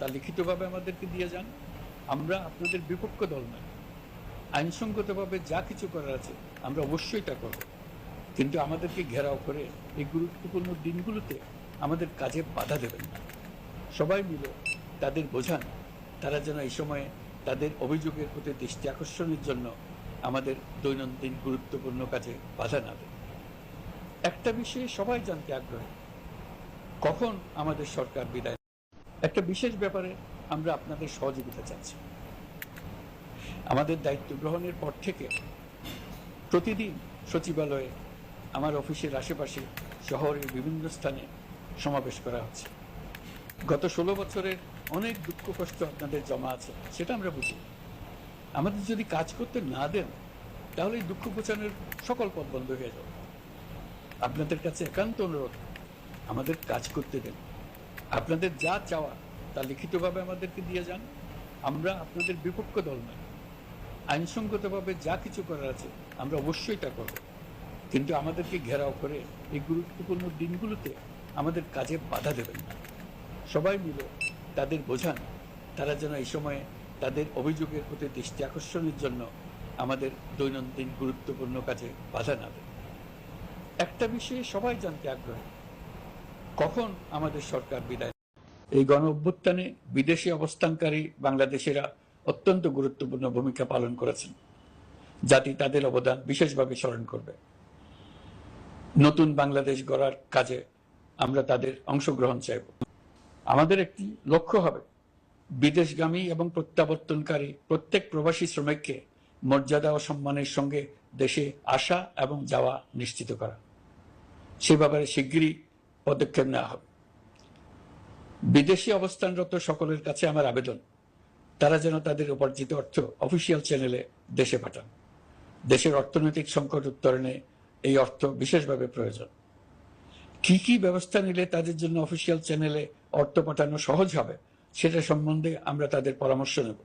তা লিখিতভাবে আমাদেরকে দিয়ে যান। আমরা আপনাদের বিপক্ষ দল নয়। আইনসঙ্গতভাবে যা কিছু করার আছে, আমরা অবশ্যই তা করব। কিন্তু আমাদেরকে ঘেরাও করে এই গুরুত্বপূর্ণ দিনগুলোতে আমাদের কাজে বাধা দেবেন না। সবাই মিলে তাদের বোঝান, তারা যেন এই সময়ে তাদের অভিযোগের প্রতি দৃষ্টি আকর্ষণের জন্য আমাদের দৈনন্দিন গুরুত্বপূর্ণ কাজে বাধা না দেয় একটা বিষয়ে সবাই জানতে আগ্রহী। কখন আমাদের সরকার বিদায়? একটা বিশেষ ব্যাপারে আমরা আপনাদের সহযোগিতা চাচ্ছি। আমাদের দায়িত্ব গ্রহণের পর থেকে প্রতিদিন সচিবালয়ে আমার অফিসের আশেপাশে শহরের বিভিন্ন স্থানে সমাবেশ করা হচ্ছে। গত ষোলো বছরের অনেক দুঃখ কষ্ট আপনাদের জমা আছে, সেটা আমরা বুঝি। আমাদের যদি কাজ করতে না দেন, তাহলে এই দুঃখ ঘোচানোর সকল পথ বন্ধ হয়ে যাবে। আপনাদের কাছে একান্ত অনুরোধ, আমাদের কাজ করতে দেন। আপনাদের যা চাওয়া, তা লিখিতভাবে আমাদেরকে দিয়ে যান। আমরা আপনাদের বিপক্ষ দল নয় আইনসঙ্গতভাবে যা কিছু করার আছে, আমরা অবশ্যই তা করব। কিন্তু আমাদেরকে ঘেরাও করে এই গুরুত্বপূর্ণ দিনগুলোতে আমাদের কাজে বাধা দেবেন না। সবাই মিলে তাদের বোঝান, তারা যেন এই সময়ে তাদের অভিযোগের প্রতি দৃষ্টি আকর্ষণের জন্য আমাদের দৈনন্দিন গুরুত্বপূর্ণ কাজে বাধা না দেয় একটা বিষয়ে সবাই জানতে আগ্রহী। কখন আমাদের সরকার বিদায় এই গণ অভ্যুত্থানে বিদেশি অবস্থানকারী বাংলাদেশিরা অত্যন্ত গুরুত্বপূর্ণ ভূমিকা পালন করেছেন। জাতি তাদের অবদান বিশেষভাবে স্মরণ করবে। নতুন বাংলাদেশ গড়ার কাজে আমরা তাদের অংশগ্রহণ চাইব। আমাদের একটি লক্ষ্য হবে, বিদেশগামী এবং প্রত্যাবর্তনকারী প্রত্যেক প্রবাসী শ্রমিককে মর্যাদা ও সম্মানের সঙ্গে দেশে আসা এবং যাওয়া নিশ্চিত করা। সে ব্যাপারে শিগগিরই পদক্ষেপ নেওয়া হবে বিদেশি অবস্থানরত সকলের কাছে আমার আবেদন, তারা যেন তাদের উপার্জিত অর্থ অফিসিয়াল চ্যানেলে দেশে পাঠান। দেশের অর্থনৈতিক সংকট উত্তরণে এই অর্থ বিশেষভাবে প্রয়োজন। কি কি ব্যবস্থা নিলে তাদের জন্য অফিসিয়াল চ্যানেলে অর্থ পাঠানো সহজ হবে, সেটা সম্বন্ধে আমরা তাদের পরামর্শ নেব।